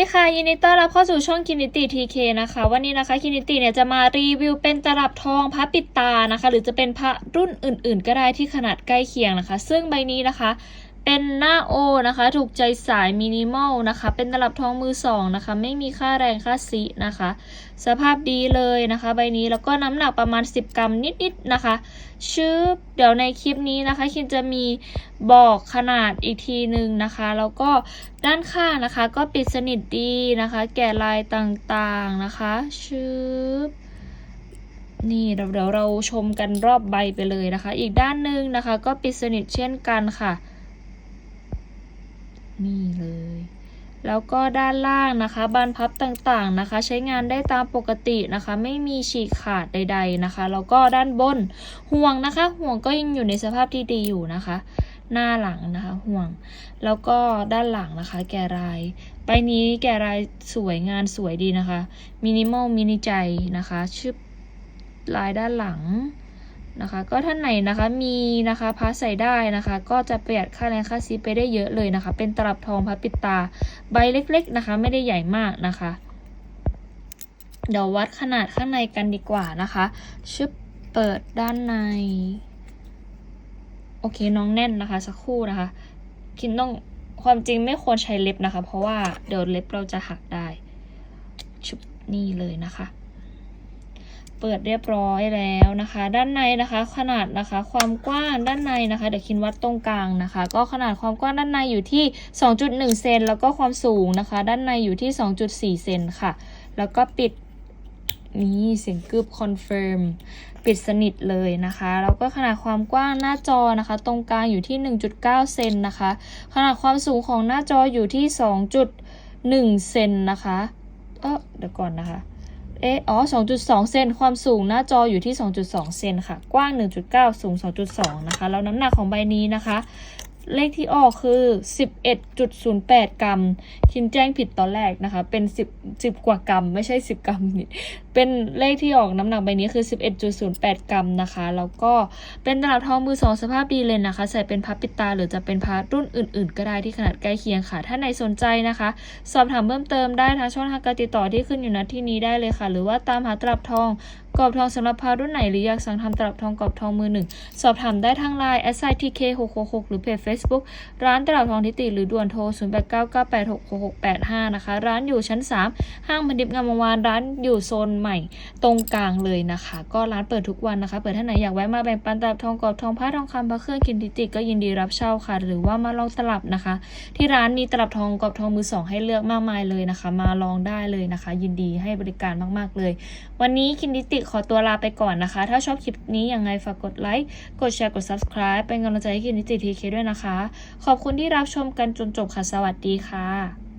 ดีค่ะยินดีต้อนรับเข้าสู่ช่องคินิติทีเคนะคะ วันนี้นะคะคินิติเนี่ยจะมารีวิวเป็นตลับทองพระปิดตานะคะ หรือจะเป็นพระรุ่นอื่นๆ ก็ได้ที่ขนาดใกล้เคียงนะคะ ซึ่งใบนี้นะคะ เป็นหน้าโอนะคะ ถูกใจสายมินิมอลนะคะ เป็นตลับทองมือสองนะคะ ไม่มีค่าแรงค่าซีนะคะ สภาพดีเลยนะคะ ใบนี้แล้วก็น้ำหนักประมาณ 10 กรัมนิดๆนะคะ ชื่อเดี๋ยวในคลิปนี้นะคะ คินจะมีบอกขนาดอีกทีหนึ่งนะคะ แล้วก็ด้านข้างนะคะ ก็ปิดสนิทดีนะคะ แกะลายต่างๆนะคะ ชื่อนี่เดี๋ยวเดี๋ยวเราชมกันรอบใบไปเลยนะคะ อีกด้านหนึ่งนะคะ ก็ปิดสนิทเช่นกันค่ะ นี่เลย แล้วก็ด้านล่างนะคะ บานพับต่างๆนะคะ ใช้งานได้ตามปกตินะคะ ไม่มีฉีกขาดใด ๆนะคะ แล้วก็ด้านบนห่วงนะคะ ห่วงก็ยังอยู่ในสภาพที่ดีอยู่นะคะ หน้าหลังนะคะ ห่วง แล้วก็ด้านหลังนะคะ แกะรายใบนี้แกะรายสวยงานสวยดีนะคะมินิมอลมินิใจนะคะชื่อลายด้านหลัง นะคะ ก็ท่านไหนนะคะมีนะคะพาใส่ได้นะคะ ก็จะประหยัดค่าแรงค่าซีไปได้เยอะเลยนะคะ เป็นตลับทองพับปิดตา ใบเล็กๆนะคะ ไม่ได้ใหญ่มากนะคะ เดี๋ยววัดขนาดข้างในกันดีกว่านะคะชึบเปิดด้านใน โอเคน้องแน่นนะคะ สักครู่นะคะ คินต้องความจริงไม่ควรใช้เล็บนะคะ เพราะว่าเดี๋ยวเล็บเราจะหักได้ชุบนี่เลยนะคะ เปิดเรียบร้อยแล้วนะคะ ด้านในนะคะขนาดนะคะความกว้างด้านในนะคะ เดี๋ยวคินวัดตรงกลางนะคะ ก็ขนาดความกว้างด้านในอยู่ที่ 2.1 เซนแล้วก็ความสูงนะคะ ด้านในอยู่ที่ 2.4 เซนค่ะ แล้วก็ปิดนี่เสียงกึบคอนเฟิร์มปิดสนิทเลยนะคะ แล้วก็ขนาดความกว้างหน้าจอนะคะ ตรงกลางอยู่ที่ 1.9 เซนนะคะ ขนาดความสูงของหน้าจออยู่ที่ 2.1 เซนนะคะ เออเดี๋ยวก่อนนะคะ เอะอ๋อ 2.2 เซน ความสูงหน้าจออยู่ที่ 2.2 เซนค่ะ กว้าง 1.9 สูง 2.2 นะคะ แล้วน้ำหนักของใบนี้นะคะ เลขที่ออกคือ 11.08 กรัม คินแจ้งผิดตอนแรกนะคะ เป็น 10 10 กว่ากรัม ไม่ใช่ 10 กรัมนี่เป็นเลขที่ออกน้ำหนักใบนี้คือ 11.08 กรัมนะคะ แล้วก็เป็นตลับทองมือสองสภาพดีเลยนะคะ ใส่เป็นพับปิดตา หรือจะเป็นพับรุ่นอื่น ๆ ก็ได้ที่ขนาดใกล้เคียงค่ะ ถ้าไหนสนใจนะคะ สอบถามเพิ่มเติมได้ทางช่องทางการติดต่อที่ขึ้นอยู่ณที่นี้ได้เลยค่ะ หรือว่าตามหาตลับทองกรอบทองสำหรับพารุ่นไหนหรืออยากสั่งทำตลับทองกรอบทองมือหนึ่งสอบถามได้ทางไลน์ s i t k 6 6 6หรือเพจ Facebook ร้านตลับทองทิติหรือด่วนโทร 0 8 9 9 8 6 6 6 8 5 นะคะ ร้านอยู่ชั้น 3 ห้างพันดิบงามวานร้านอยู่โซนใหม่ตรงกลางเลยนะคะ ก็ร้านเปิดทุกวันนะคะ เปิดท่านไหนอยากแวะมาแบ่งปันตลับทองกรอบทองผ้าทองคำพระเครื่องคินทิติก็ยินดีรับเช่าค่ะ หรือว่ามาลองตลับนะคะ ที่ร้านมีตลับทองกรอบทองมือสองให้เลือกมากมายเลยนะคะ มาลองได้เลยนะคะ ยินดีให้บริการมากๆเลย วันนี้คินดิติขอตัวลาไปก่อนนะคะ ถ้าชอบคลิปนี้ยังไงฝากกดไลค์กดแชร์กด subscribe เป็นกำลังใจให้คินดิติทีเคด้วยนะคะ ขอบคุณที่รับชมกันจนจบค่ะสวัสดีค่ะ